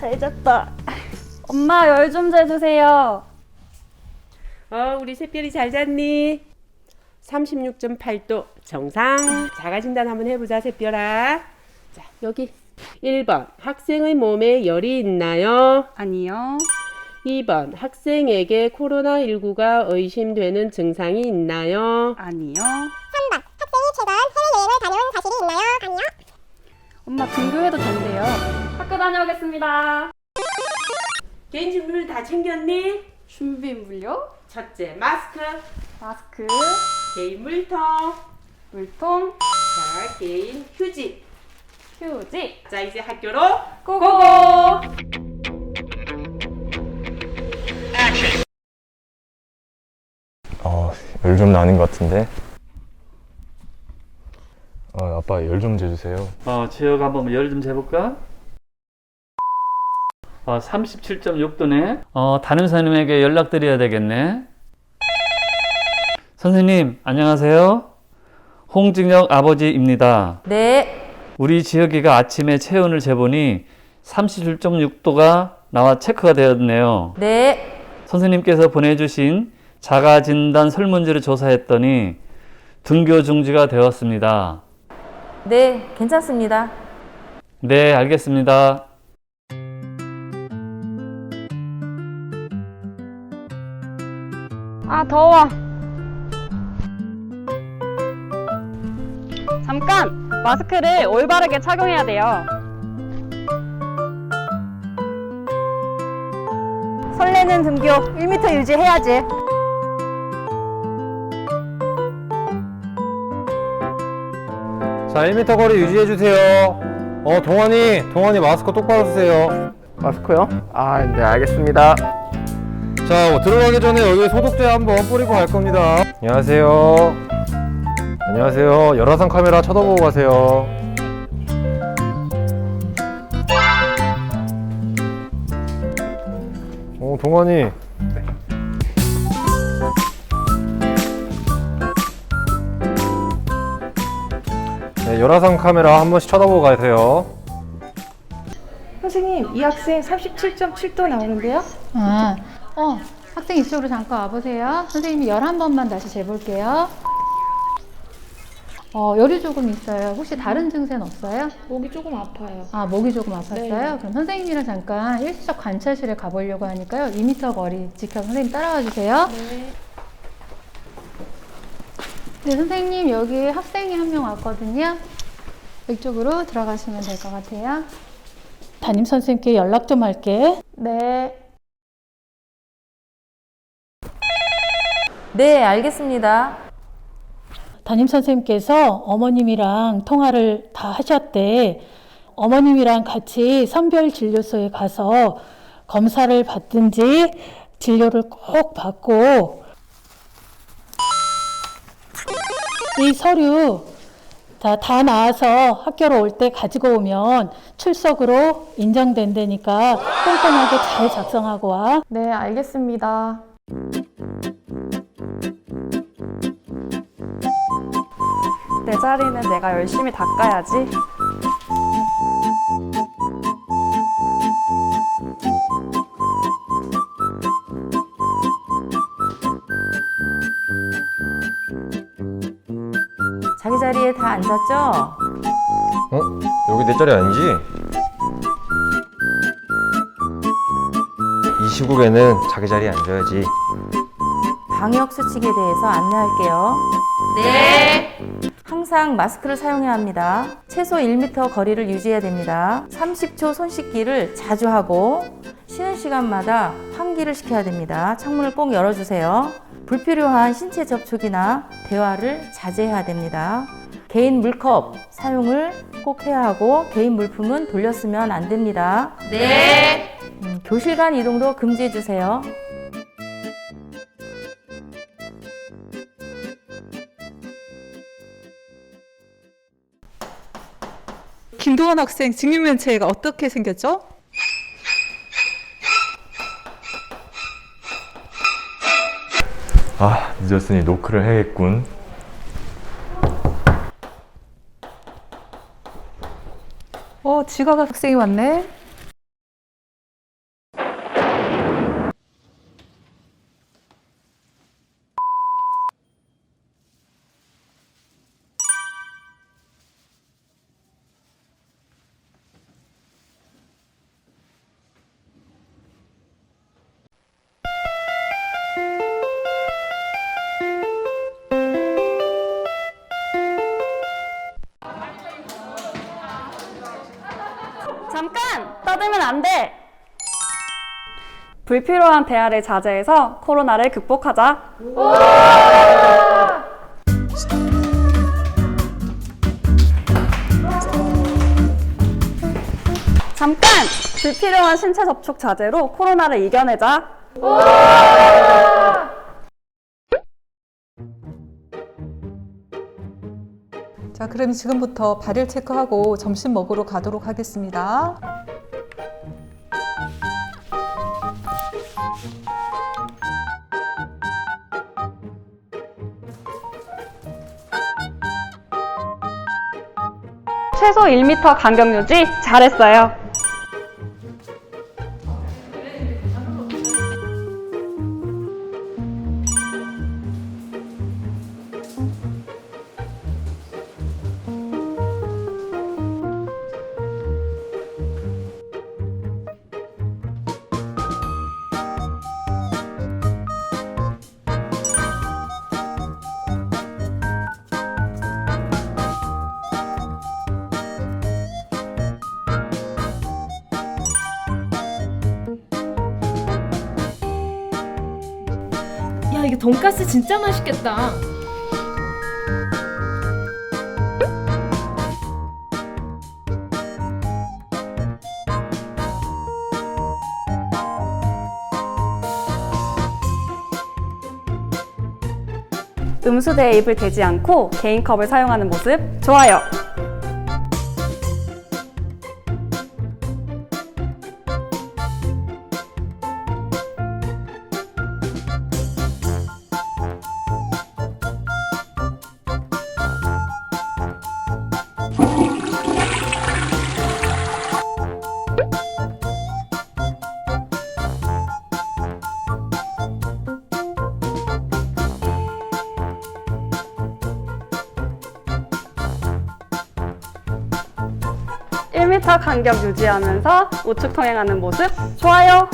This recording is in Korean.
잘 잤다. 엄마 열 좀 재주세요. 어, 우리 새별이 잘 잤니? 36.8도 정상. 자가 진단 한번 해보자, 새별아. 자, 여기. 1번. 학생의 몸에 열이 있나요? 아니요. 2번. 학생에게 코로나19가 의심되는 증상이 있나요? 아니요. 3번 학생이 최근 해외여행을 다녀온 사실이 있나요? 아니요. 엄마 등교해도 된대요. 학교 다녀오겠습니다. 개인 준비물 다 챙겼니? 준비물요? 첫째, 마스크, 마스크, 개인 물통, 물통, 자, 개인 휴지. 휴지. 자, 이제 학교로 고고! 어, 열 좀 나는 것 같은데. 어, 아빠 열 좀 재주세요. 어, 지역 한번 열 좀 재볼까? 어, 37.6도네. 어, 담임 선생님에게 연락드려야 되겠네. 선생님, 안녕하세요. 홍진혁 아버지입니다. 네, 우리 지역이가 아침에 체온을 재보니 37.6도가 나와 체크가 되었네요. 네, 선생님께서 보내주신 자가 진단 설문지를 조사했더니 등교 중지가 되었습니다. 네, 괜찮습니다. 네, 알겠습니다. 아, 더워. 잠깐! 마스크를 올바르게 착용해야 돼요. 설레는 등교 1m 유지해야지. 자, 1m 거리 유지해주세요. 어, 동원이, 동원이 마스크 똑바로 쓰세요. 마스크요? 아, 네, 알겠습니다. 자, 뭐 들어가기 전에 여기 소독제 한번 뿌리고 갈 겁니다. 안녕하세요. 안녕하세요. 열화상 카메라 쳐다보고 가세요. 어, 동원이. 네, 열화상 카메라 한 번씩 쳐다보고 가세요. 선생님, 이 학생 37.7도 나오는데요? 아, 어, 학생 이쪽으로 잠깐 와보세요. 선생님이 열한 번만 다시 재볼게요. 어, 열이 조금 있어요. 혹시 다른 증세는 없어요? 목이 조금 아파요. 아, 목이 조금 아팠어요? 그럼 선생님이랑 잠깐 일시적 관찰실에 가보려고 하니까요. 2m 거리 지켜 선생님 따라와 주세요. 네. 네, 선생님 여기 학생이 한 명 왔거든요. 이쪽으로 들어가시면 될 것 같아요. 담임 선생님께 연락 좀 할게. 네. 네, 알겠습니다. 담임 선생님께서 어머님이랑 통화를 다 하셨대. 어머님이랑 같이 선별 진료소에 가서 검사를 받든지 진료를 꼭 받고 이 서류 다, 다 나와서 학교로 올 때 가지고 오면 출석으로 인정된다니까 꼼꼼하게 잘 작성하고 와. 네, 알겠습니다. 내 자리는 내가 열심히 닦아야지. 자기 자리에 다 앉았죠? 어? 여기 내 자리 아니지? 이 시국에는 자기 자리에 앉아야지. 방역 수칙에 대해서 안내할게요. 네. 항상 마스크를 사용해야 합니다. 최소 1m 거리를 유지해야 됩니다. 30초 손 씻기를 자주 하고 쉬는 시간마다 환기를 시켜야 됩니다. 창문을 꼭 열어주세요. 불필요한 신체 접촉이나 대화를 자제해야 됩니다. 개인 물컵 사용을 꼭 해야 하고 개인 물품은 돌려 쓰면 안 됩니다. 네. 교실 간 이동도 금지해 주세요. 김도원 학생 증명면체가 어떻게 생겼죠? 아, 늦었으니 노크를 해야겠군. 어, 지각 학생이 왔네. 안 돼! 불필요한 대화를 자제해서 코로나를 극복하자. 잠깐! 불필요한 신체 접촉 자제로 코로나를 이겨내자. 자, 그럼 지금부터 발열 체크하고 점심 먹으러 가도록 하겠습니다. 최소 1m 간격 유지 잘했어요. 돈가스 진짜 맛있겠다. 음수대에 입을 대지 않고 개인 컵을 사용하는 모습 좋아요. (1m) 간격 유지하면서 우측 통행하는 모습 좋아요.